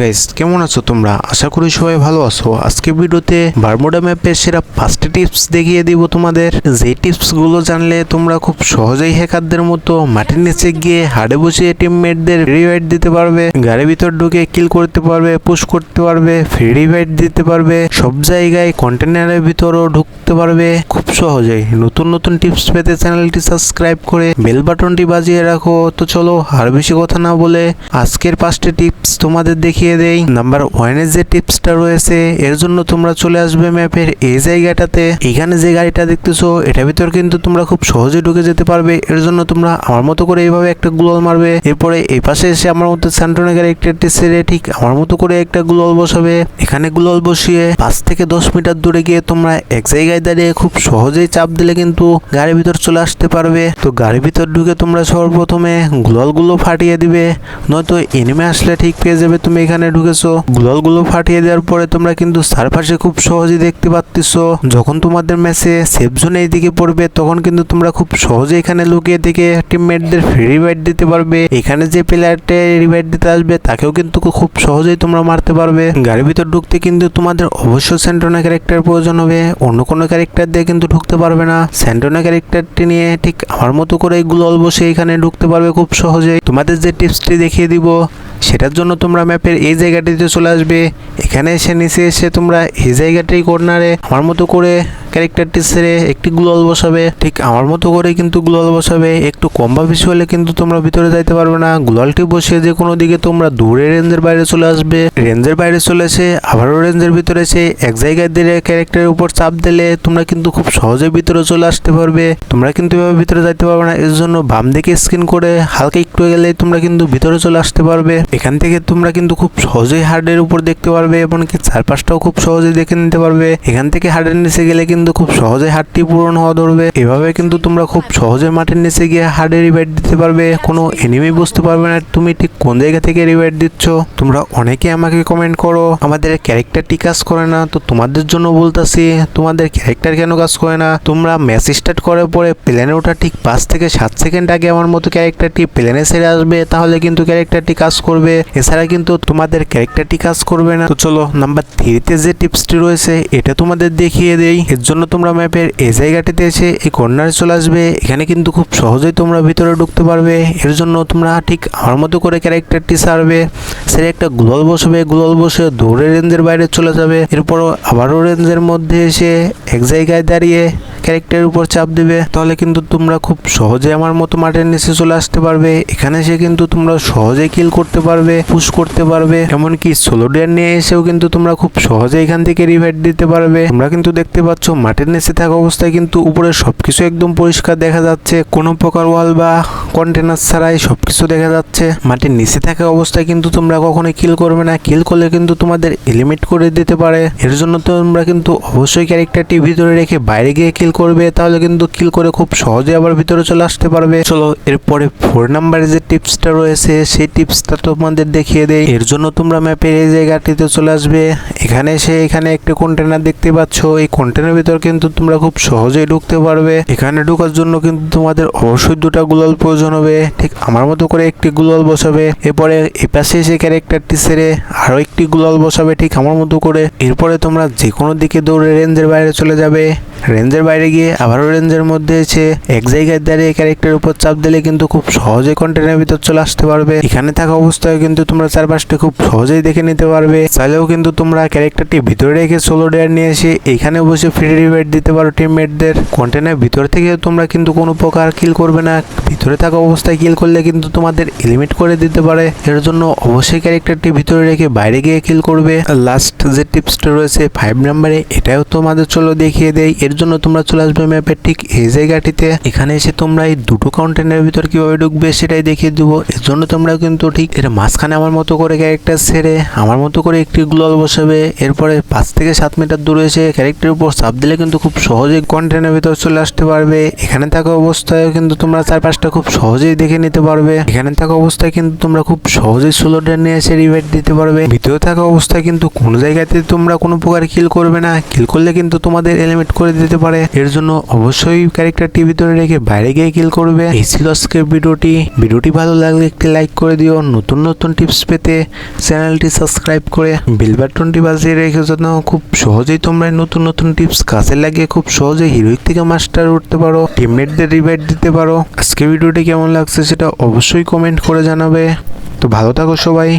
Guys কেমন আছো তোমরা? আশা করি সবাই ভালো আছো। আজকে ভিডিওতে বারমুডা ম্যাপের সেরা পাঁচটি টিপস দেখিয়ে দিব তোমাদের। যে টিপসগুলো জানলে তোমরা খুব সহজেই হ্যাকারদের মতো মাটির নিচে গিয়ে হাড়ে বসিয়ে টিমমেটদের রিভাইট দিতে পারবে গাড়ির ভিতর ঢুকে কিল করতে পারবে পুশ করতে পারবে ফ্রি রিভাইট দিতে পারবে, সব জায়গায় কন্টেনারের ভিতরও ঢুকতে পারবে। খুব সহজেই। নতুন নতুন টিপস পেতে চ্যানেলটি সাবস্ক্রাইব করে বেল বাটনটি বাজিয়ে রাখো। তো চলো, আর বেশি কথা না বলে আজকের পাঁচটি টিপস তোমাদের দেখিয়ে দেই। নাম্বার ওয়ানের যে টিপসটা রয়েছে, এর জন্য তোমরা চলে আসবে ম্যাপের এই জায়গাটাতে। এখানে যে গাড়িটা দেখতেছো, এটার ভিতর কিন্তু তোমরা খুব সহজে ঢুকে যেতে পারবে। এর জন্য তোমরা আমার মতো করে এইভাবে একটা গ্লোয়াল মারবে। এরপরে এই পাশে এসে আমার মতো স্যান্টনে একটা সেরে ঠিক আমার মতো করে একটা গ্লোয়াল বসাবে। এখানে গ্লোয়াল বসিয়ে পাঁচ থেকে দশ মিটার দূরে গিয়ে তোমরা এক জায়গায় দাঁড়িয়ে খুব সহজেই চাপ দিলে কিন্তু গাড়ির ভিতর চলে আসতে পারবে। তো গাড়ির ভিতর ঢুকে তোমরা সর্বপ্রথমে গ্লোয়ালগুলো ফাটিয়ে দিবে। নয়তো এনিমে আসলে ঠিক পেয়ে যাবে তুমি এখানে ঢুকেছো। গ্লোয়ালগুলো ফাটিয়ে দেওয়ার পরে তোমরা কিন্তু সারপাশে খুব সহজেই দেখতে পাচ্তেছো যখন তোমাদের ম্যাচে সেফ জোনে এইদিকে পড়বে, তখন কিন্তু তোমরা খুব সহজে এখানে লুকিয়ে থেকে টিমমেটদের রিভাইট দিতে পারবে। এখানে যে প্লেয়ারটা রিভাইট দিতে আসবে, তাকেও কিন্তু খুব সহজেই তোমরা মারতে পারবে। গাড়ির ভিতর ঢুকতে কিন্তু তোমাদের অবশ্যই স্যান্টোনা ক্যারেক্টার প্রয়োজন হবে। অন্য কোনো ক্যারেক্টার দিয়ে কিন্তু ঢুকতে পারবে না। স্যান্টোনা ক্যারেক্টারটি নিয়ে ঠিক আমার মতো করে গ্লোয়াল বসে এখানে ঢুকতে পারবে খুব সহজেই তোমাদের যে টিপসটি দেখিয়ে দিব, সেটার জন্য তোমরা ম্যাপের এই জায়গাটিতে চলে আসবে। এখানে এসে নিচে এসে তোমরা এই জায়গাটির কর্নারে আমার মতো করে ক্যারেক্টারটি ছেড়ে একটি গ্লোয়াল বসাবে। ঠিক আমার মতো করে কিন্তু গ্লোয়াল বসাবে। একটু কম বা বেশি হলে কিন্তু তোমরা ভিতরে যাইতে পারবে না। গ্লোয়ালটি বসিয়ে যে কোনো দিকে তোমরা দূরে রেঞ্জের বাইরে চলে আসবে। রেঞ্জের বাইরে চলে এসে আবারও রেঞ্জের ভিতরে এসে এক জায়গায় দিলে ক্যারেক্টারের উপর চাপ দিলে তোমরা কিন্তু খুব সহজে ভিতরে চলে আসতে পারবে। তোমরা কিন্তু এভাবে ভিতরে যাইতে পারবে না। এর জন্য বাম দিকে স্ক্রিন করে হালকা একটু গেলে তোমরা কিন্তু ভিতরে চলে আসতে পারবে। এখান থেকে তোমরা কিন্তু খুব সহজেই হার্ডের উপর দেখতে পারবে, এমনকি চারপাশটাও খুব সহজেই দেখে নিতে পারবে। এখান থেকে হার্ডের নিচে গেলে কিন্তু খুব সহজে হাড়টি পূরণ হওয়া ধরবে। এভাবে কিন্তু তোমরা খুব সহজে মাঠের নিচে গিয়ে হার্ডে রিভাইট দিতে পারবে। কোনো এনিমি বুঝতে পারবে না তুমি ঠিক কোন জায়গা থেকে রিভাইট দিচ্ছ। তোমরা অনেকে আমাকে কমেন্ট করো, আমাদের ক্যারেক্টারটি কাজ করে না, তো তোমাদের জন্য বলতাছি, তোমাদের ক্যারেক্টার কেন কাজ করে না? তোমরা ম্যাচ স্টার্ট করার পরে প্লেনে ওঠা ঠিক পাঁচ থেকে সাত সেকেন্ড আগে আমার মতো ক্যারেক্টারটি প্লেনে সেরে আসবে, তাহলে কিন্তু ক্যারেক্টারটি কাজ করবে। এছাড়া কিন্তু তোমাদের ক্যারেক্টারটি কাজ করবে না। তো চলো নাম্বার থ্রিতে যে টিপসটি রয়েছে, এটা তোমাদের দেখিয়ে দেই। এর জন্য তোমরা ম্যাপের এই জায়গাটিতে এসে এই কর্নারে চলে আসবে। এখানে কিন্তু খুব সহজেই তোমরা ভিতরে ঢুকতে পারবে। এর জন্য তোমরা ঠিক আমার মতো করে ক্যারেক্টারটি সারবে। সেটা একটা গ্লোয়াল বসবে। গ্লোয়াল বসে দৌড়ে রেঞ্জের বাইরে চলে যাবে। এরপর আবারও রেঞ্জের মধ্যে এসে এক জায়গায় দাঁড়িয়ে ক্যারেক্টারের উপর চাপ দেবে। তাহলে কিন্তু তোমরা খুব সহজে আমার মতো মাঠের নিচে চলে আসতে পারবে। এখানে এসে কিন্তু তোমরা সহজে কিল করতে পারবে পুশ করতে পারবে। এমনকি সোলো ডিয়ার নিয়ে এসেও কিন্তু তোমরা খুব সহজে এখান থেকে রিভাইট দিতে পারবে। তোমরা কিন্তু দেখতে পাচ্ছ মাঠের নিচে থাকা অবস্থায় কিন্তু উপরে সবকিছু একদম পরিষ্কার দেখা যাচ্ছে। কোনো প্রকার ওয়াল বা কন্টেনার ছাড়াই সবকিছু দেখা যাচ্ছে। মাটির নিচে থাকা অবস্থায় কিন্তু তোমরা কখনোই কিল করবে না। কিল করলে কিন্তু তোমাদের এলিমিট করে দিতে পারে। এর জন্য তোমরা কিন্তু অবশ্যই ক্যারেক্টারটি ভিতরে রেখে বাইরে গিয়ে কিল করবে। তাহলে কিন্তু কিল করে খুব সহজে আবার ভিতরে চলে আসতে পারবে। চলো, এরপরে ফোর নাম্বারে যে টিপসটা রয়েছে, সেই টিপসটা তোমাদের দেখিয়ে দেয় এর জন্য তোমরা ম্যাপের এই জায়গাটিতে চলে আসবে। এখানে সে এখানে একটা কন্টেনার দেখতে পাচ্ছ। এই কন্টেনার ভিতর কিন্তু তোমরা খুব সহজেই ঢুকতে পারবে। এখানে ঢোকার জন্য কিন্তু তোমাদের অবশ্যই দুটা গুলাল প্রয়োজন হবে। ঠিক আমার মতো করে একটি গুলাল বসাবে, এরপরে এপাশে এসে ক্যারেক্টারটি সেরে আরও একটি গুলাল বসাবে, ঠিক আমার মতো করে। এরপরে তোমরা যে কোনো দিকে দৌড়ে রেঞ্জের বাইরে চলে যাবে। রেঞ্জের বাইরে গিয়ে আবারও রেঞ্জের মধ্যে এসে এক জায়গায় দাঁড়িয়ে ক্যারেক্টার উপর চাপ দিলে কিন্তু খুব সহজে কন্টেনারের ভিতর চলে আসতে পারবে। এখানে থাকা অবস্থায় কিন্তু তোমরা চারপাশটা খুব সহজেই দেখে নিতে পারবে। চাইলেও কিন্তু তোমরা ক্যারেক্টারটি ভিতরে রেখে সোলো ডেয়ার নিয়ে এসে এখানে বসে ফ্রি রিভাইট দিতে পারো টিমমেটদের কন্টেনার ভিতর থেকে তোমরা কিন্তু কোনো প্রকার কিল করবে না। ভিতরে থাকা অবস্থায় কিল করলে কিন্তু তোমাদের এলিমিট করে দিতে পারে। এর জন্য অবশ্যই ক্যারেক্টারটি ভিতরে রেখে বাইরে গিয়ে কিল করবে। লাস্ট যে টিপসটা রয়েছে ফাইভ নাম্বারে এটাও তোমাদের চলো দেখিয়ে দেই। এর জন্য তোমরা চলে আসবে ম্যাপের ঠিক এই জায়গাটিতে। এখানে এসে তোমরা এই দুটো কন্টেনারের ভিতর কীভাবে ঢুকবে সেটাই দেখিয়ে দেবো। এর জন্য তোমরা কিন্তু ঠিক এর মাঝখানে আমার মতো করে ক্যারেক্টার ছেড়ে আমার মতো করে একটি গ্লোয়াল বসাবে। এরপরে পাঁচ থেকে সাত মিটার দূরে এসে ক্যারেক্টারের উপর চাপ দিলে কিন্তু খুব সহজেই কন্টেনারের ভিতর চলে আসতে পারবে। এখানে থাকা অবস্থায় কিন্তু তোমরা চারপাশটা খুব সহজেই দেখে নিতে পারবে। এখানে থাকা অবস্থায় কিন্তু তোমরা খুব সহজেই সোলো ড্যান নিয়ে এসে রিভাইট দিতে পারবে। ভিতরে থাকা অবস্থায় কিন্তু কোনো জায়গাতে তোমরা কোনো প্রকার কিল করবে না। কিল করলে কিন্তু তোমাদের এলিমিট করে দিতে পারে। এর জন্য অবশ্যই ক্যারেক্টারটি ভিতরে রেখে বাইরে গিয়ে কিল করবে। এই ছিল আজকের ভিডিওটি। ভিডিওটি ভালো লাগলে একটি লাইক করে দিও। নতুন নতুন টিপস পেতে চ্যানেলটি সাবস্ক্রাইব করে বেল বাটনটি বাজিয়ে রেখে যেন খুব সহজেই তোমরা নতুন নতুন টিপস কাজে লাগিয়ে খুব সহজেই হিরোইক থেকে মাস্টার উঠতে পারো টিমমেটদের রিভাইড দিতে পারো। আজকে ভিডিওটি কেমন লাগছে সেটা অবশ্যই কমেন্ট করে জানাবে। তো ভালো থাকো সবাই।